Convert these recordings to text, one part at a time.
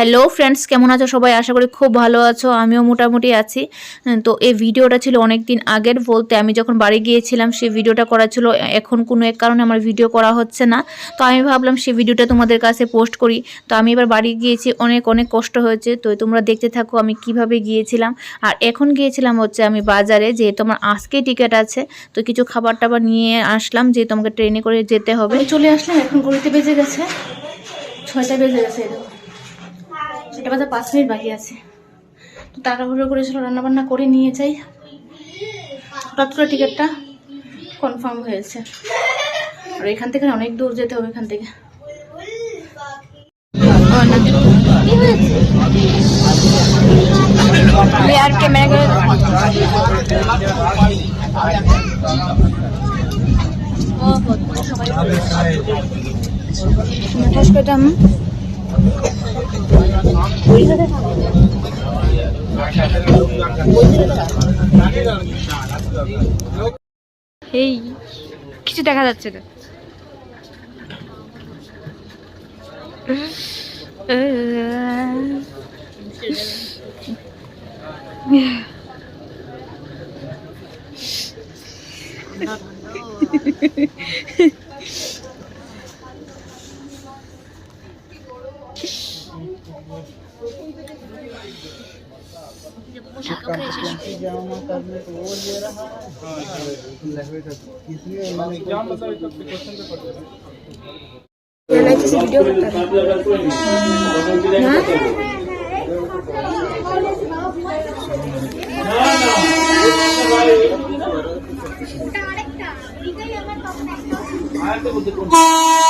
Hello friends কেমন আছো সবাই? আশা করি খুব ভালো আছো, আমিও মোটামুটি আছি। তো এই ভিডিওটা ছিল অনেক দিন আগের বলতে আমি যখন বাড়ি গিয়েছিলাম, সেই ভিডিওটা করা ছিল। এখন কোনো এক কারণে আমার ভিডিও করা হচ্ছে না। তো আমি ভাবলাম সেই ভিডিওটা তোমাদের কাছে পোস্ট করি। তো আমি এবার বাড়ি গিয়েছি, অনেক অনেক কষ্ট হয়েছে। তো তোমরা দেখতে থাকো আমি কীভাবে গিয়েছিলাম। আর এখন গিয়েছিলাম হচ্ছে আমি বাজারে, যেহেতু আমার আজকে টিকিট আছে, তো কিছু খাবার টাবার নিয়ে আসলাম, যেহেতু আমাকে ট্রেনে করে যেতে হবে। চলে আসলাম, এখন ঘড়িতে বেজে গেছে। ছয়টা বেজে গেছে সেটা বাজে পাঁচ মিনিট বাকি আছে। তো তাড়াহুড়ো করে করেছিল রান্নাবান্না করে নিয়ে যাই। হঠাৎ করে টিকিটটা কনফার্ম হয়েছে। আর এখান থেকে অনেক দূর যেতে হবে এখান থেকে। আর ক্যামেরা করে এই কিছু দেখা যাচ্ছে না। जैसे वीडियो करता है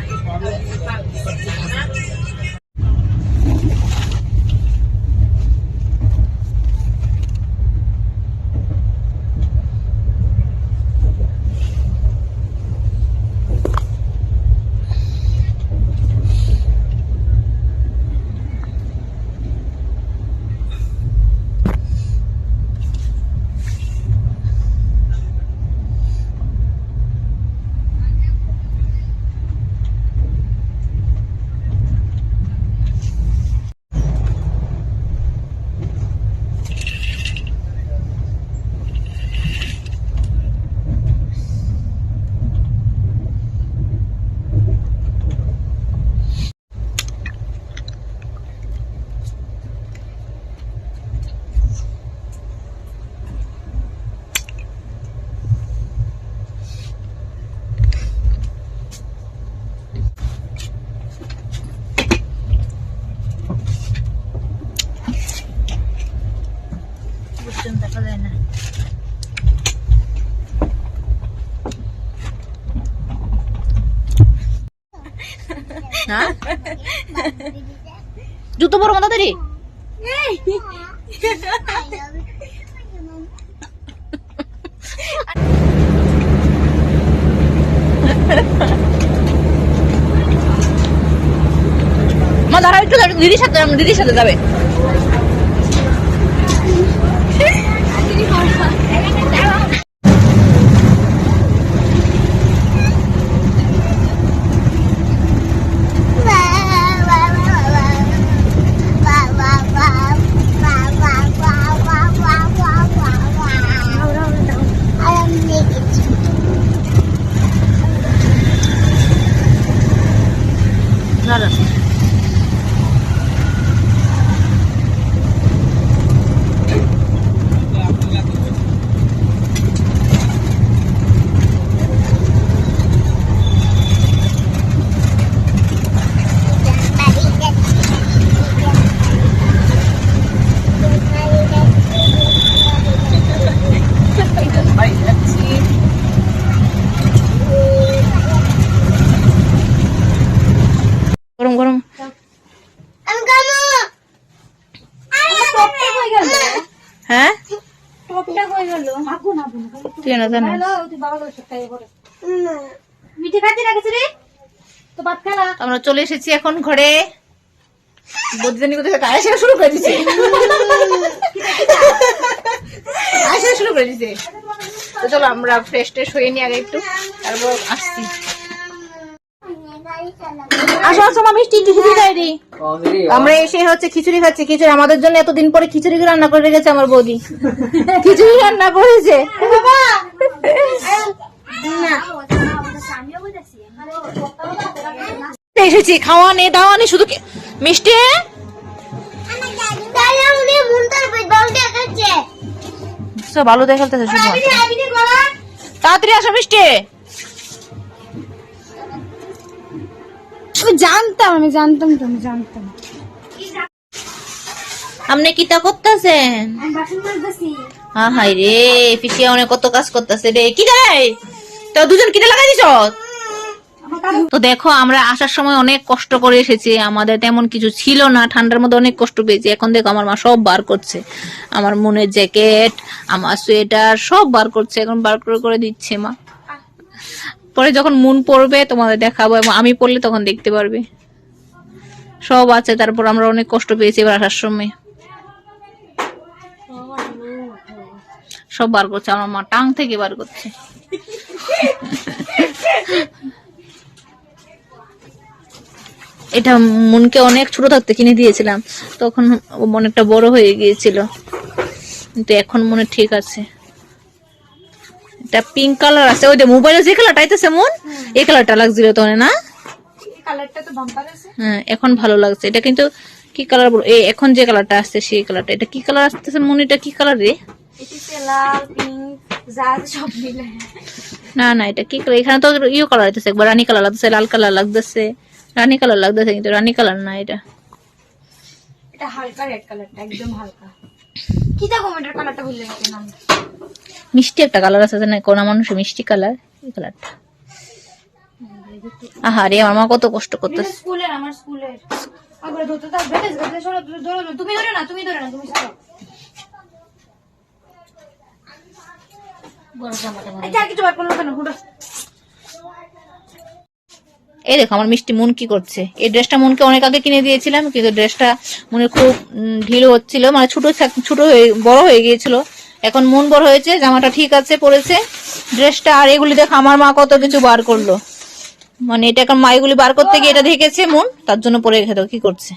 है হ্যাঁ জুতো পরো মা তাড়াতাড়ি মা দাঁড়াও একটু দিদির সাথে দিদির সাথে যাবে দাঁড়া গরম গরম হ্যাঁ তুই না জানিস মিঠে খাচ্ছি না কিছু রে? তো ভাত খেলা? আমরা চলে এসেছি এখন ঘরে। বদিদানি কোথায় আয়সা শুরু করে দিছে। আয়সা শুরু করে তো চলো আমরা ফ্রেশ ট্রেশ হয়ে নি আগে একটু তারপর আসছি। আসো আসো, মা, মিষ্টি খিচুড়ি খাই দিই আমরা এসে হচ্ছে খিচুড়ি খাচ্ছি। খিচুড়ি, আমাদের জন্য এতদিন পরে খিচুড়ি রান্না করে রেখেছে আমার বৌদি। খিচুড়ি রান্না করেছে। এসেছি, খাওয়া নে, দাওয়া নে, শুধু মিষ্টি? ভালো তাড়াতাড়ি আসো, মিষ্টি। আমি জানতাম আমি জানতাম তো আমি জানতাম। আপনি কিতা করতেছেন? আমি হ্যাঁ হাই রে পিছিয়ে অনেক কত কাজ করতেছে রে। কি রে? তো দুজন কিটা লাগাই দিছ? তো দেখো আমরা আসার সময় অনেক কষ্ট করে এসেছি। আমাদের তেমন কিছু ছিল না ঠান্ডার মধ্যে অনেক কষ্ট পেয়েছি। এখন দেখো আমার মা সব বার করছে। আমার মনের জ্যাকেট আমার সোয়েটার সব বার করছে এখন বার করে করে দিচ্ছে মা। পরে যখন মন পড়বে তোমাদের দেখাবো এবং আমি পড়লে তখন দেখতে পারবে। সব আছে, তারপর আমরা অনেক কষ্ট পেয়েছি এবার আসার সময়। সব বার করছে, আমার মা টাং থেকে বার করছে। এটা মনকে অনেক ছোট থাকতে কিনে দিয়েছিলাম। তখন অনেকটা বড় হয়ে গিয়েছিল। কিন্তু এখন মনে ঠিক আছে। এটা পিঙ্ক কালার আছে। ওই যে মোবাইলে যে কালারটা আইতেছে মন এই কালারটা লাগছিল না। তো আছে। হ্যাঁ এখন ভালো লাগছে। এটা কিন্তু কি কালার বলো এই এখন যে কালারটা আসছে সেই কালারটা এটা কি কালার আসতেছে মন? এটা কি কালার রে? না না এটা কি কালার এখানে তো ইয়ে কালার আসতেছে একবার রানী কালার লাগতেছে লাল কালার লাগতেছে। রানী কালার লাগতেছে কিন্তু রানী কালার না এটা। এটা হালকা রেড কালারটা একদম হালকা। কি দেখো এটার কালারটা ভুলে গেছি নাম। মিষ্টি একটা কালার আছে না কোনা মানুষের মিষ্টি কালার এই কালারটা। আহা রে আমার মা কত কষ্ট করতেছে। স্কুলের আমার স্কুলের। আবার ধরতে বেশ সরো ধরো ধরো। তুমি ধরে না তুমি ধরে না তুমি সরো। এই দেখো আমার মিষ্টি মন কি করছে। এই ড্রেসটা মনকে অনেক আগে কিনে দিয়েছিলাম কিন্তু ড্রেসটা মনে খুব ঢিলো হচ্ছিল। মানে ছোট ছোট হয়ে বড় হয়ে গিয়েছিল। এখন মন বড় হয়েছে জামাটা ঠিক আছে পরেছে ড্রেসটা আর এগুলি দেখো আমার মা কত কিছু বার করল। মানে এটা এখন মা এগুলি বার করতে গিয়ে এটা দেখেছে মন তার জন্য পরে রেখে দাও কি করছে।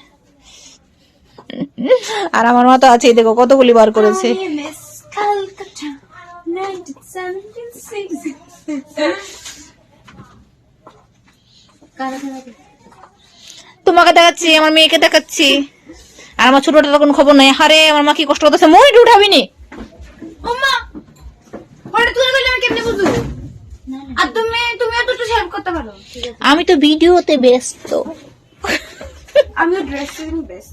আর আমার মা তো আছেই দেখো কতগুলি বার করেছে। মিস কালকাটা 1976 কারা কারা তোমাকে দেখাচ্ছি আমার মেয়েকে দেখাচ্ছি। আর আমার ছোটটা তখন খবর নাই। হারে আমার মা কি কষ্ট করতেছে মনিটা উঠাবি নি। ওমা ওটা তুলে গেলে আমি কেমনে বুঝব? আর তুমি তুমি তো একটু হেল্প করতে পারো। আমি তো ভিডিওতে ব্যস্ত। আমিও ড্রেস বেশ